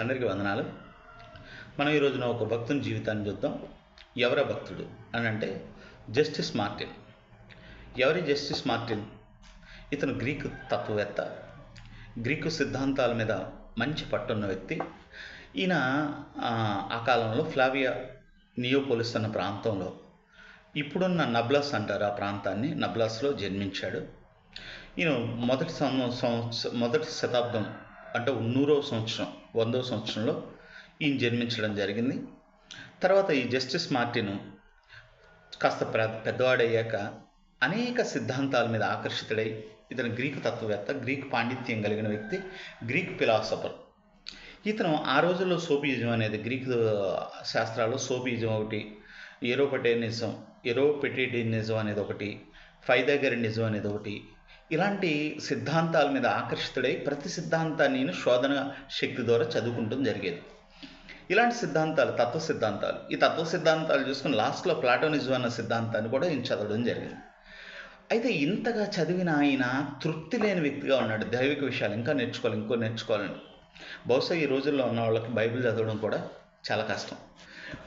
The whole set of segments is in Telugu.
అందరికీ వందనాలు. మనం ఈ రోజున ఒక భక్తుని జీవితాన్ని చూద్దాం. ఎవర భక్తుడు అని అంటే జస్టిస్ మార్టిన్. ఎవరి జస్టిస్ మార్టిన్? ఇతను గ్రీకు తత్వవేత్త. గ్రీకు సిద్ధాంతాల మీద మంచి పట్టున్న వ్యక్తి. ఈయన ఆ, కాలంలో ఫ్లావియా నియోపోలిస్ అన్న ప్రాంతంలో ఇప్పుడున్న నబ్లాస్ అంటారు ఆ ప్రాంతాన్ని. నబ్లాస్లో జన్మించాడు. ఈయన మొదటి సంవత్సరం మొదటి శతాబ్దం అంటే నూరవ సంవత్సరం. వందవ సంవత్సరంలో ఈయన జన్మించడం జరిగింది. తర్వాత ఈ జస్టిస్ మార్టిన్ కాస్త ప్ర పెద్దవాడయ్యాక అనేక సిద్ధాంతాల మీద ఆకర్షితుడై ఇతను గ్రీకు తత్వవేత్త గ్రీక్ పాండిత్యం కలిగిన వ్యక్తి గ్రీక్ ఫిలాసఫర్. ఇతను ఆ రోజుల్లో సోపియిజం అనేది గ్రీక్ శాస్త్రాల్లో సోపియిజం ఒకటి ఎరోపటేనిజం ఎరోపెటేటినిజం అనేది ఒకటి ఫైదాగరినిజం అనేది ఒకటి ఇలాంటి సిద్ధాంతాల మీద ఆకర్షితుడై ప్రతి సిద్ధాంతాన్ని శోధన శక్తి ద్వారా చదువుకుంటూ జరిగేది. ఇలాంటి సిద్ధాంతాలు తత్వ సిద్ధాంతాలు ఈ తత్వ సిద్ధాంతాలు చూసుకుని లాస్ట్లో ప్లాటోనిజం అన్న సిద్ధాంతాన్ని కూడా ఈయన చదవడం జరిగింది. అయితే ఇంతగా చదివిన ఆయన తృప్తి లేని వ్యక్తిగా ఉన్నాడు. దైవిక విషయాలు ఇంకా నేర్చుకోవాలి ఇంకో నేర్చుకోవాలని. బహుశా ఈ రోజుల్లో ఉన్న వాళ్ళకి బైబిల్ చదవడం కూడా చాలా కష్టం.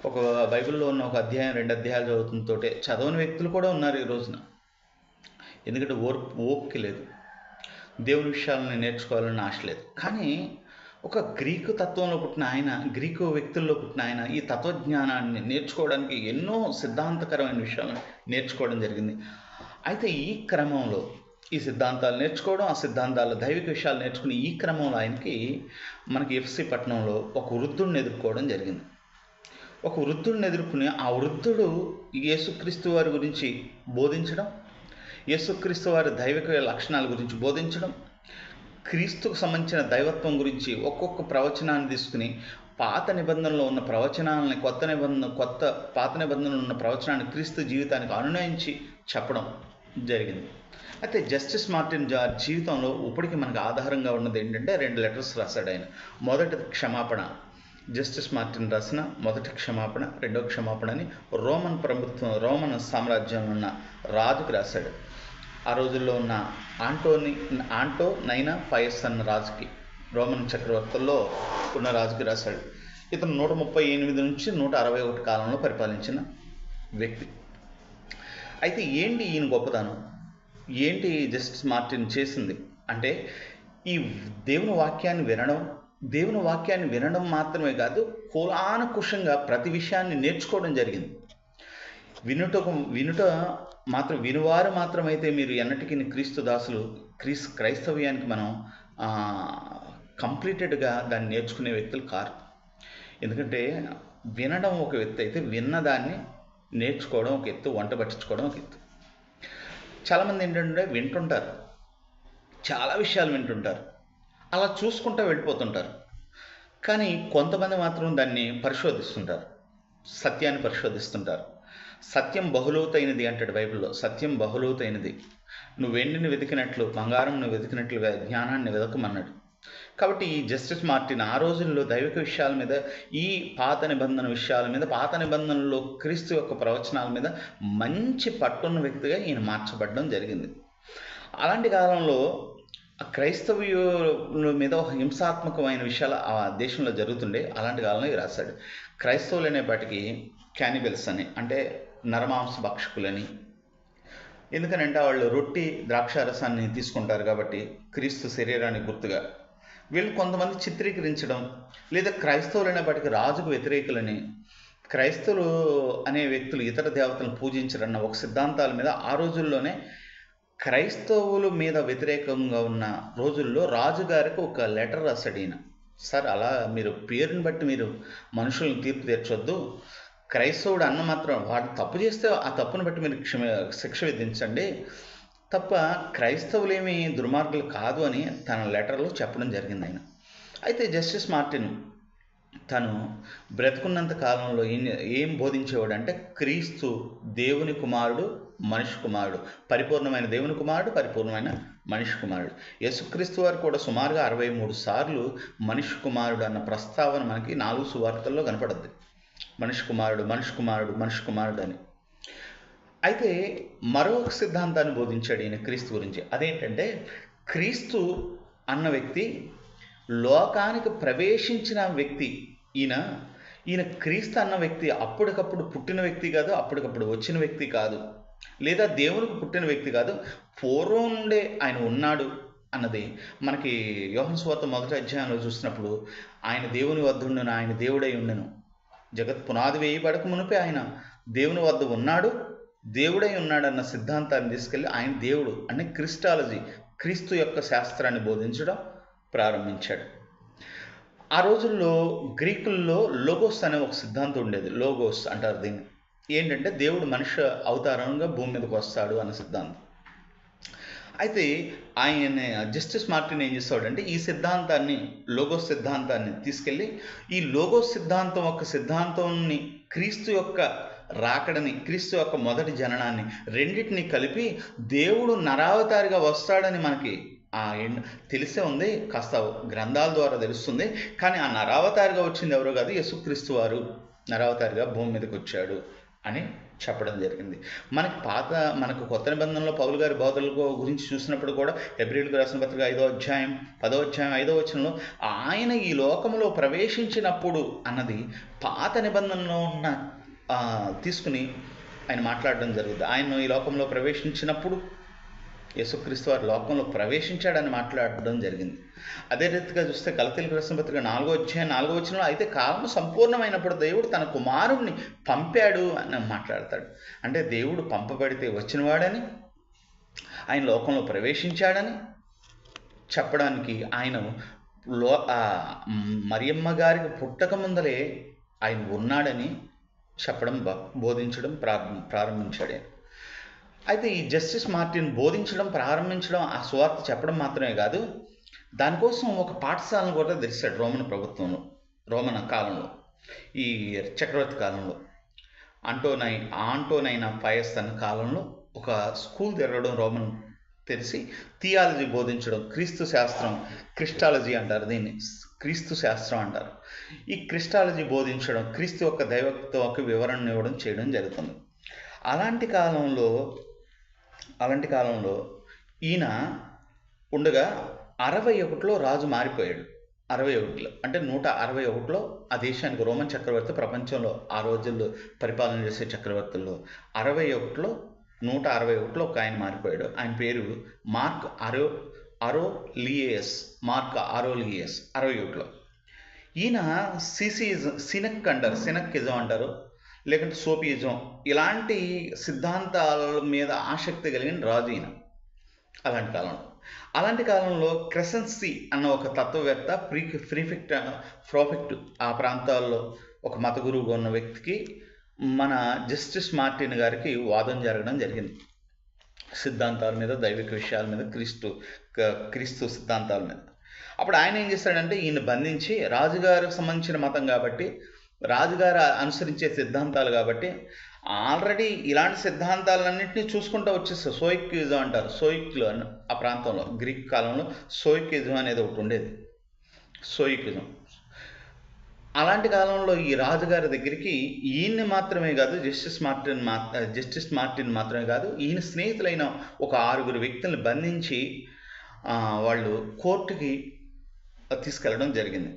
ఒక బైబిల్లో ఉన్న ఒక అధ్యాయం రెండు అధ్యాయాలు చదువుతుంటోటే చదవని వ్యక్తులు కూడా ఉన్నారు ఈ రోజున. ఎందుకంటే ఓర్పు ఓపిక లేదు. దేవుని విషయాలను నేర్చుకోవాలని ఆశ లేదు. కానీ ఒక గ్రీకు తత్వంలో పుట్టిన ఆయన గ్రీకు వ్యక్తుల్లో పుట్టిన ఆయన ఈ తత్వజ్ఞానాన్ని నేర్చుకోవడానికి ఎన్నో సిద్ధాంతకరమైన విషయాలను నేర్చుకోవడం జరిగింది. అయితే ఈ క్రమంలో ఈ సిద్ధాంతాలు నేర్చుకోవడం ఆ సిద్ధాంతాల దైవిక విషయాలు నేర్చుకుని ఈ క్రమంలో ఆయనకి మనకి ఎఫ్సి పట్టణంలో ఒక వృద్ధుడిని ఎదుర్కోవడం జరిగింది. ఒక వృద్ధుడిని ఎదుర్కొని ఆ వృద్ధుడు యేసుక్రీస్తు వారి గురించి బోధించడం యేసుక్రీస్తు వారి దైవిక లక్షణాల గురించి బోధించడం క్రీస్తుకు సంబంధించిన దైవత్వం గురించి ఒక్కొక్క ప్రవచనాన్ని తీసుకుని పాత నిబంధనలో ఉన్న ప్రవచనాలని కొత్త నిబంధన కొత్త పాత నిబంధనలో ఉన్న ప్రవచనాన్ని క్రీస్తు జీవితానికి అనునయించి చెప్పడం జరిగింది. అయితే జస్టిస్ మార్టిన్ జార్ జీవితంలో ఇప్పటికీ మనకు ఆధారంగా ఉన్నది ఏంటంటే రెండు లెటర్స్ రాశాడు ఆయన. మొదటి క్షమాపణ జస్టిస్ మార్టిన్ రాసిన మొదటి క్షమాపణ రెండో క్షమాపణ అని రోమన్ ప్రభుత్వం రోమన్ సామ్రాజ్యంలో ఉన్న రాజుకు రాశాడు. ఆ రోజుల్లో ఉన్న ఆంటోని ఆంటో నైనా ఫైర్స్ అన్న రాజుకి రోమన్ చక్రవర్తుల్లో ఉన్న రాజుకి రాశాడు. ఇతను నూట ముప్పై ఎనిమిది నుంచి నూట అరవై ఒకటి కాలంలో పరిపాలించిన వ్యక్తి. అయితే ఏంటి ఈయన గొప్పదనం ఏంటి జస్టిస్ మార్టిన్ చేసింది? అంటే ఈ దేవుని వాక్యాన్ని వినడం దేవుని వాక్యాన్ని వినడం మాత్రమే కాదు కులానుకుషంగా ప్రతి విషయాన్ని నేర్చుకోవడం జరిగింది. వినుట వినుట మాత్రం వినువారు మాత్రమైతే మీరు ఎన్నటికీ క్రీస్తు దాసులు క్రీస్ క్రైస్తవ్యానికి మనం కంప్లీటెడ్గా దాన్ని నేర్చుకునే వ్యక్తులు కారు. ఎందుకంటే వినడం ఒక వ్యక్తి అయితే విన్నదాన్ని నేర్చుకోవడం ఒక ఎత్తు వంట పట్టించుకోవడం ఒక ఎత్తు. చాలామంది ఏంటంటే వింటుంటారు. చాలా విషయాలు వింటుంటారు. అలా చూసుకుంటూ వెళ్ళిపోతుంటారు. కానీ కొంతమంది మాత్రం దాన్ని పరిశోధిస్తుంటారు. సత్యాన్ని పరిశోధిస్తుంటారు. సత్యం బహులోతైనది అంటాడు బైబిల్లో. సత్యం బహులోతైనది నువ్వు వెండిని వెతికినట్లు బంగారంను వెతికినట్లు జ్ఞానాన్ని వెతకమన్నాడు కాబట్టి ఈ జస్టిస్ మార్టిన్ ఆ రోజుల్లో దైవిక విషయాల మీద ఈ పాత నిబంధన విషయాల మీద పాత నిబంధనలో క్రీస్తు యొక్క ప్రవచనాల మీద మంచి పట్టున్న వ్యక్తిగా ఈయన మార్చబడడం జరిగింది. అలాంటి కాలంలో క్రైస్తవుల మీద ఒక హింసాత్మకమైన విషయాలు ఆ దేశంలో జరుగుతుండే అలాంటి కాలంలో ఇది రాశాడు. క్రైస్తవులు అనేపాటికి క్యానిబెల్స్ అని అంటే నరమాంస భక్షకులని. ఎందుకనంటే వాళ్ళు రొట్టి ద్రాక్షారసాన్ని తీసుకుంటారు కాబట్టి క్రీస్తు శరీరానికి గుర్తుగా. వీళ్ళు కొంతమంది చిత్రీకరించడం లేదా క్రైస్తవులు అనేపాటికి రాజుకు వ్యతిరేకులని క్రైస్తవులు అనే వ్యక్తులు ఇతర దేవతలను పూజించరన్న ఒక సిద్ధాంతాల మీద ఆ రోజుల్లోనే క్రైస్తవుల మీద వ్యతిరేకంగా ఉన్న రోజుల్లో రాజుగారికి ఒక లెటర్ రాశాడు ఈయన. సార్ అలా మీరు పేరుని బట్టి మీరు మనుషులను తీర్పు తీర్చొద్దు. క్రైస్తవుడు అన్న మాత్రం వాడు తప్పు చేస్తే ఆ తప్పును బట్టి మీరు క్షమ శిక్ష విధించండి. తప్ప క్రైస్తవులేమి దుర్మార్గులు కాదు అని తన లెటర్లో చెప్పడం జరిగింది ఆయన. అయితే జస్టిస్ మార్టిన్ తను బ్రతుకున్నంత కాలంలో ఏం ఏం బోధించేవాడు అంటే క్రీస్తు దేవుని కుమారుడు మనిషి కుమారుడు పరిపూర్ణమైన దేవుని కుమారుడు పరిపూర్ణమైన మనిషి కుమారుడు. యేసుక్రీస్తు వారు కూడా సుమారుగా అరవై మూడు సార్లు మనిషి కుమారుడు అన్న ప్రస్తావన మనకి నాలుగు సువార్తల్లో కనపడద్ది. మనుష్ కుమారుడు మనుష్ కుమారుడు మనుష్ కుమారుడు అని. అయితే మరొక సిద్ధాంతాన్ని బోధించాడు ఈయన క్రీస్తు గురించి. అదేంటంటే క్రీస్తు అన్న వ్యక్తి లోకానికి ప్రవేశించిన వ్యక్తి ఈయన ఈయన క్రీస్తు అన్న వ్యక్తి అప్పటికప్పుడు పుట్టిన వ్యక్తి కాదు అప్పటికప్పుడు వచ్చిన వ్యక్తి కాదు. లేదా దేవునికి పుట్టిన వ్యక్తి కాదు పూర్వం నుండే ఆయన ఉన్నాడు అన్నది మనకి యోహన్ స్వాత మొదటి అధ్యాయంలో చూసినప్పుడు ఆయన దేవుని వద్ద ఆయన దేవుడై ఉండను. జగత్ పునాది వేయబడక మునిపే ఆయన. దేవుని వద్ద ఉన్నాడు దేవుడై ఉన్నాడన్న సిద్ధాంతాన్ని తీసుకెళ్ళి ఆయన దేవుడు అనే క్రిస్టాలజీ క్రీస్తు యొక్క శాస్త్రాన్ని బోధించడం ప్రారంభించాడు. ఆ రోజుల్లో గ్రీకుల్లో లోగోస్ అనే ఒక సిద్ధాంతం ఉండేది. లోగోస్ అంటారు దీన్ని. ఏంటంటే దేవుడు మనిషి అవతారంగా భూమి మీదకి వస్తాడు అన్న సిద్ధాంతం. అయితే ఆయన జస్టిస్ మార్టిన్ ఏం చేస్తాడంటే ఈ సిద్ధాంతాన్ని లోగో సిద్ధాంతాన్ని తీసుకెళ్ళి ఈ లోగో సిద్ధాంతం యొక్క సిద్ధాంతాన్ని క్రీస్తు యొక్క రాకడని క్రీస్తు యొక్క మొదటి జననాన్ని రెండింటిని కలిపి దేవుడు నరావతారిగా వస్తాడని మనకి ఆ ఎండ్ తెలిసే ఉంది కాస్త గ్రంథాల ద్వారా తెలుస్తుంది. కానీ ఆ నరావతారిగా వచ్చింది ఎవరో కాదు యేసుక్రీస్తు వారు. నరావతారిగా భూమి మీదకి వచ్చాడు అని చెప్పడం జరిగింది. మనకి పాత మనకు కొత్త నిబంధనలో పౌలు గారి బోధల గురించి చూసినప్పుడు కూడా ఎబ్రిల్కి రాసిన పత్రిక ఐదో అధ్యాయం పదో అధ్యాయం ఐదో వచనంలో ఆయన ఈ లోకంలో ప్రవేశించినప్పుడు అన్నది పాత నిబంధనలో ఉన్న తీసుకుని ఆయన మాట్లాడడం జరుగుతుంది ఆయన ఈ లోకంలో ప్రవేశించినప్పుడు యేసుక్రీస్తు వారి లోకంలో ప్రవేశించాడని మాట్లాడడం జరిగింది. అదే రీతిగా చూస్తే గలతీలకు రాసిన పత్రిక నాలుగో అధ్యాయం నాలుగో వచనంలో అయితే కాలం సంపూర్ణమైనప్పుడు దేవుడు తన కుమారుణ్ణి పంపాడు అని మాట్లాడతాడు. అంటే దేవుడు పంపబడితే వచ్చినవాడని ఆయన లోకంలో ప్రవేశించాడని చెప్పడానికి ఆయన లో మరియమ్మ గారికి పుట్టక ముందలే ఆయన ఉన్నాడని చెప్పడం బ- బోధించడం ప్రారంభించాడు అయితే ఈ జస్టిస్ మార్టిన్ బోధించడం ప్రారంభించడం ఆ సువార్త చెప్పడం మాత్రమే కాదు దానికోసం ఒక పాఠశాలను కూడా తెరిచాడు రోమన్ ప్రభుత్వంలో రోమన్ కాలంలో ఈ చక్రవర్తి కాలంలో. అంటోనై ఆంటోనైన పయస్ అన్న కాలంలో ఒక స్కూల్ తిరగడం రోమన్ తెలిసి థియాలజీ బోధించడం క్రీస్తు శాస్త్రం క్రిస్టాలజీ అంటారు దీన్ని క్రీస్తు శాస్త్రం అంటారు. ఈ క్రిస్టాలజీ బోధించడం క్రీస్తు యొక్క దైవత్వం వివరణ ఇవ్వడం చేయడం జరుగుతుంది. అలాంటి కాలంలో అలాంటి కాలంలో ఈయన ఉండగా అరవై ఒకటిలో రాజు మారిపోయాడు. అరవై ఒకటిలో అంటే నూట అరవై ఒకటిలో ఆ దేశానికి రోమన్ చక్రవర్తి ప్రపంచంలో ఆ రోజుల్లో పరిపాలన చేసే చక్రవర్తుల్లో అరవై ఒకటిలో నూట అరవై ఒకటిలో ఒక ఆయన మారిపోయాడు. ఆయన పేరు మార్క్ అరో అరోలియస్ మార్క్ అరోలియస్ అరవై ఒకటిలో. ఈయన సిసిజ్ సినక్ అంటారు సినక్కిజం అంటారు. లేకుంటే సోపియిజం ఇలాంటి సిద్ధాంతాల మీద ఆసక్తి కలిగిన రాజు ఈయన. అలాంటి కాలంలో. అలాంటి కాలంలో క్రెసెన్సీ అన్న ఒక తత్వవేత్త ప్రీ ప్రీఫెక్ట్ ప్రోఫెక్ట్ ఆ ప్రాంతాల్లో ఒక మత గురువుగా ఉన్న వ్యక్తికి మన జస్టిస్ మార్టిన్ గారికి వాదం జరగడం జరిగింది. సిద్ధాంతాల మీద దైవిక విషయాల మీద క్రీస్తు క్రీస్తు సిద్ధాంతాల మీద. అప్పుడు ఆయన ఏం చేస్తాడంటే ఈయన బంధించి రాజుగారికి సంబంధించిన మతం కాబట్టి రాజుగారు అనుసరించే సిద్ధాంతాలు కాబట్టి ఆల్రెడీ ఇలాంటి సిద్ధాంతాలన్నింటినీ చూసుకుంటూ వచ్చేస్తారు సోయిక్యుజం అంటారు. సోయిక్లు ఆ ప్రాంతంలో గ్రీక్ కాలంలో సోయిక్యుజం అనేది ఒకటి ఉండేది. సోయిక్యుజం అలాంటి కాలంలో ఈ రాజుగారి దగ్గరికి ఈయన్ని మాత్రమే కాదు జస్టిస్ మార్టిన్ మా జస్టిస్ మార్టిన్ మాత్రమే కాదు ఈయన స్నేహితులైన ఒక ఆరుగురు వ్యక్తుల్ని బంధించి వాళ్ళు కోర్టుకి తీసుకెళ్ళడం జరిగింది.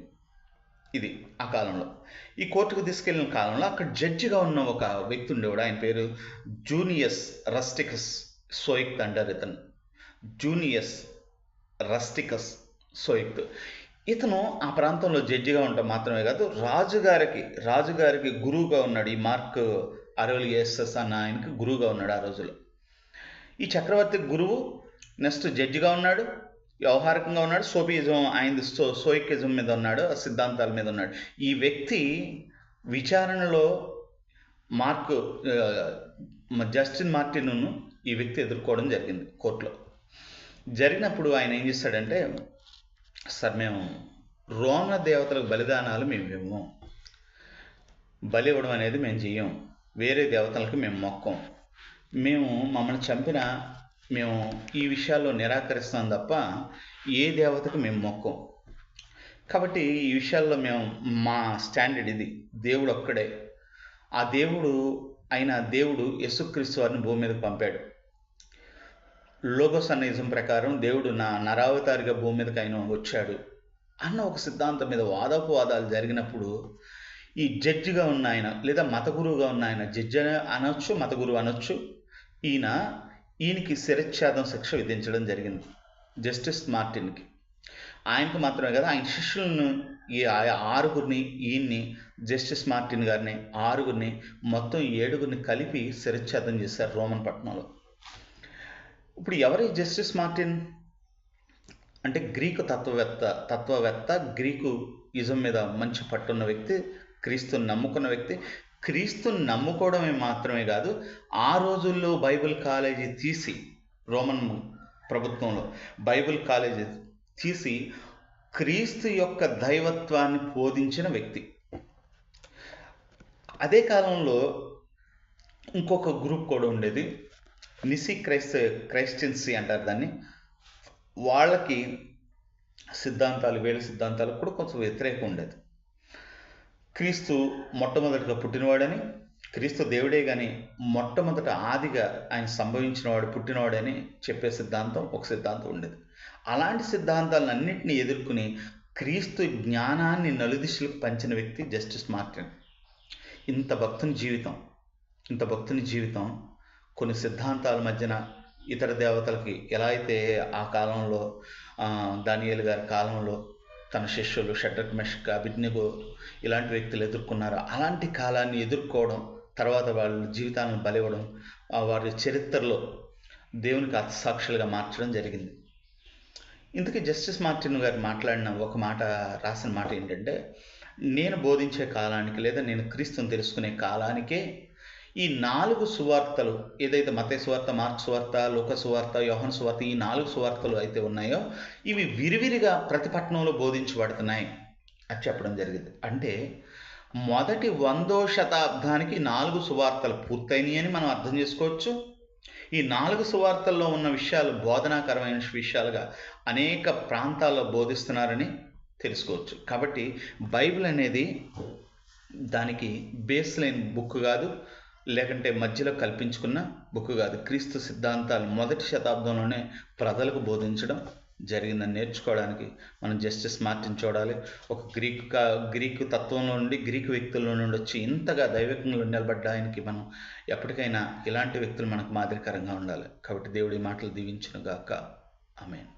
ఇది ఆ కాలంలో. ఈ కోర్టుకు తీసుకెళ్ళిన కాలంలో అక్కడ జడ్జిగా ఉన్న ఒక వ్యక్తి ఉండేవాడు. ఆయన పేరు జూనియస్ రస్టికస్ సోయిక్త్ అంటారు ఇతను. జూనియస్ రస్టికస్ సోయిక్త్. ఇతను ఆ ప్రాంతంలో జడ్జిగా ఉండటం మాత్రమే కాదు రాజుగారికి రాజుగారికి గురువుగా ఉన్నాడు. ఈ మార్క్ అరవలియస్ఎస్ అన్న ఆయనకి గురువుగా ఉన్నాడు ఆ రోజుల్లో. ఈ చక్రవర్తి గురువు నెక్స్ట్ జడ్జిగా ఉన్నాడు. వ్యవహారికంగా ఉన్నాడు సోపిజం ఆయన సో సోయికిజం మీద ఉన్నాడు ఆ సిద్ధాంతాల మీద ఉన్నాడు. ఈ వ్యక్తి విచారణలో మార్క్ జస్టిన్ మార్టిన్ను ఈ వ్యక్తి ఎదుర్కోవడం జరిగింది కోర్టులో. జరిగినప్పుడు ఆయన ఏం చేస్తాడంటే సార్ మేము రోమ దేవతలకు బలిదానాలు మేము ఇవ్వము. బలి ఇవ్వడం అనేది మేము చెయ్యం. వేరే దేవతలకు మేము మొక్కం. మేము మమ్మల్ని చంపిన మేము ఈ విషయాల్లో నిరాకరిస్తాం తప్ప ఏ దేవతకు మేము మొక్కం. కాబట్టి ఈ విషయాల్లో మేము మా స్టాండర్డ్ ఇది. దేవుడు ఒక్కడే. ఆ దేవుడు అయిన దేవుడు యేసుక్రీస్తు వారిని భూమి మీదకి పంపాడు. లోగోస్ అన్న ఇజం ప్రకారం దేవుడు నా నరావతారిగా భూమి మీదకి ఆయన వచ్చాడు అన్న ఒక సిద్ధాంతం మీద వాదోపవాదాలు జరిగినప్పుడు ఈ జడ్జిగా ఉన్న ఆయన లేదా మత గురువుగా ఉన్న ఆయన జడ్జి అని అనొచ్చు మత గురువు అనొచ్చు ఈయన ఈయనకి శిరచ్ఛేదం శిక్ష విధించడం జరిగింది జస్టిస్ మార్టిన్కి. ఆయనకు మాత్రమే కదా ఆయన శిష్యులను ఈ ఆరుగురిని ఈయన్ని జస్టిస్ మార్టిన్ గారిని ఆరుగురిని మొత్తం ఏడుగురిని కలిపి శిరచ్ఛేదం చేశారు రోమన్ పట్టణంలో. ఇప్పుడు ఎవరి జస్టిస్ మార్టిన్? అంటే గ్రీకు తత్వవేత్త తత్వవేత్త గ్రీకు ఇజం మీద మంచి పట్టున్న వ్యక్తి క్రీస్తుని నమ్ముకున్న వ్యక్తి క్రీస్తుని నమ్ముకోవడమే మాత్రమే కాదు ఆ రోజుల్లో బైబిల్ కాలేజీ తీసి రోమన్ ప్రభుత్వంలో బైబిల్ కాలేజీ తీసి క్రీస్తు యొక్క దైవత్వాన్ని బోధించిన వ్యక్తి. అదే కాలంలో ఇంకొక గ్రూప్ కూడా ఉండేది. నిసి క్రైస్త క్రైస్టియన్సీ అంటారు దాన్ని. వాళ్ళకి సిద్ధాంతాలు వేల సిద్ధాంతాలు కూడా కొంచెం వ్యతిరేకం ఉండేది. క్రీస్తు మొట్టమొదటిగా పుట్టినవాడని క్రీస్తు దేవుడే కానీ మొట్టమొదట ఆదిగా ఆయన సంభవించినవాడు పుట్టినవాడని చెప్పే సిద్ధాంతం ఒక సిద్ధాంతం ఉండేది. అలాంటి సిద్ధాంతాలన్నింటినీ ఎదుర్కొని క్రీస్తు జ్ఞానాన్ని నలుదిశలకు పంచిన వ్యక్తి జస్టిస్ మార్టిన్. ఇంత భక్తుని జీవితం ఇంత భక్తుని జీవితం కొన్ని సిద్ధాంతాల మధ్యన ఇతర దేవతలకి ఎలా అయితే ఆ కాలంలో దానియలు గారి కాలంలో తన శిష్యులు షడ్రక్ మెషక్ అభిజ్ఞగో ఇలాంటి వ్యక్తులు ఎదుర్కొన్నారు? అలాంటి కాలాన్ని ఎదుర్కోవడం తర్వాత వాళ్ళ జీవితాలను బలివ్వడం వారి చరిత్రలో దేవునికి అతిసాక్షులుగా మార్చడం జరిగింది. ఇంతకీ జస్టిస్ మార్టిన్ గారు మాట్లాడిన ఒక మాట రాసిన మాట ఏంటంటే నేను బోధించే కాలానికి లేదా నేను క్రీస్తుని తెలుసుకునే కాలానికే ఈ నాలుగు సువార్తలు ఏదైతే మతే సువార్త మార్క్ సువార్త లోక సువార్త యోహన్ సువార్త ఈ నాలుగు సువార్తలు అయితే ఉన్నాయో ఇవి విరివిరిగా ప్రతి పట్టణంలో బోధించబడుతున్నాయి. అని చెప్పడం జరిగింది. అంటే మొదటి వందో శతాబ్దానికి నాలుగు సువార్తలు పూర్తయినాయి అని మనం అర్థం చేసుకోవచ్చు. ఈ నాలుగు సువార్తల్లో ఉన్న విషయాలు బోధనాకరమైన విషయాలుగా అనేక ప్రాంతాల్లో బోధిస్తున్నారని తెలుసుకోవచ్చు. కాబట్టి బైబిల్ అనేది దానికి బేస్ లైన్ బుక్ కాదు. లేకంటే మధ్యలో కల్పించుకున్న బుక్ కాదు. క్రీస్తు సిద్ధాంతాలు మొదటి శతాబ్దంలోనే ప్రజలకు బోధించడం జరిగిందని నేర్చుకోవడానికి మనం జస్టిస్ మార్టిన్ చూడాలి. ఒక గ్రీక్ కా- గ్రీకు తత్వంలో నుండి గ్రీకు వ్యక్తుల్లో నుండి వచ్చి ఇంతగా దైవికంలో నిలబడ్డ ఆయనకి మనం ఎప్పటికైనా ఇలాంటి వ్యక్తులు మనకు మాదిరికరంగా ఉండాలి. కాబట్టి దేవుడి మాటలు దీవించును గాక ఆమెను.